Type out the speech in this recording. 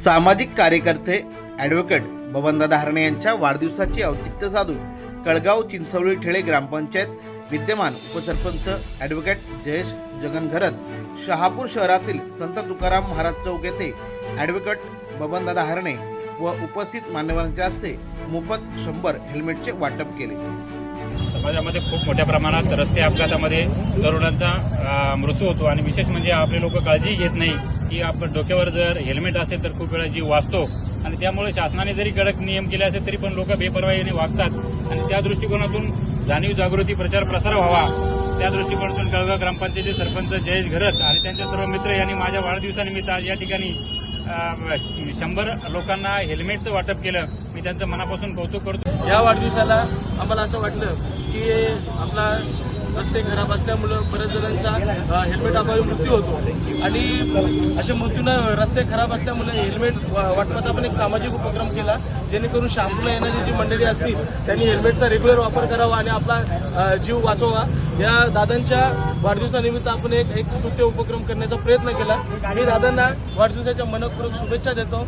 सामाजिक कार्यकर्ते ॲडव्होकेट बबनदादा हरणे यांच्या वाढदिवसाचे औचित्य साधून कळगाव चिंचवळी ठेळे ग्रामपंचायत विद्यमान उपसरपंच ॲडव्होकेट जयेश जगन घरत शहापूर शहरातील संत तुकाराम महाराज चौक येथे ॲडव्होकेट बबनदादा हरणे व उपस्थित मान्यवरांच्या हस्ते मोफत शंभर हेल्मेटचे वाटप केले. समाजामध्ये खूप मोठ्या प्रमाणात रस्ते अपघातामध्ये तरुणांचा मृत्यू होतो आणि विशेष म्हणजे आपले लोक काळजी घेत नाही. की आपण डोक्यावर जर हेल्मेट असेल तर खूप वेळा जीव वाचतो. आणि त्यामुळे शासनाने जरी कडक नियम केले असेल तरी पण लोक बेपरवाहीने वागतात. आणि त्या दृष्टिकोनातून जाणीव जागृती प्रचार प्रसार व्हावा. त्या दृष्टिकोनातून कळगाव ग्रामपंचायतीचे सरपंच जयेश घरत आणि त्यांचे सर्व मित्र यांनी माझ्या वाढदिवसानिमित्त आज या ठिकाणी शंभर लोकांना हेल्मेटचं वाटप केलं. मी त्यांचं मनापासून कौतुक करतो. या वाढदिवसाला आम्हाला असं वाटलं की आपला रस्ते खराब असल्यामुळं बऱ्याच जणांचा हेल्मेट अभावी मृत्यू होतो. आणि अशा मृत्यूनं रस्ते खराब असल्यामुळे हेल्मेट वाटपाचा पण एक सामाजिक उपक्रम केला जेणेकरून शामला येणारी जी मंडळी असतील त्यांनी हेल्मेटचा रेग्युलर वापर करावा आणि आपला जीव वाचवावा. या दादांच्या वाढदिवसानिमित्त आपण एक एक स्तुत्य उपक्रम करण्याचा प्रयत्न केला. मी दादांना वाढदिवसाच्या मनपूर्वक शुभेच्छा देतो.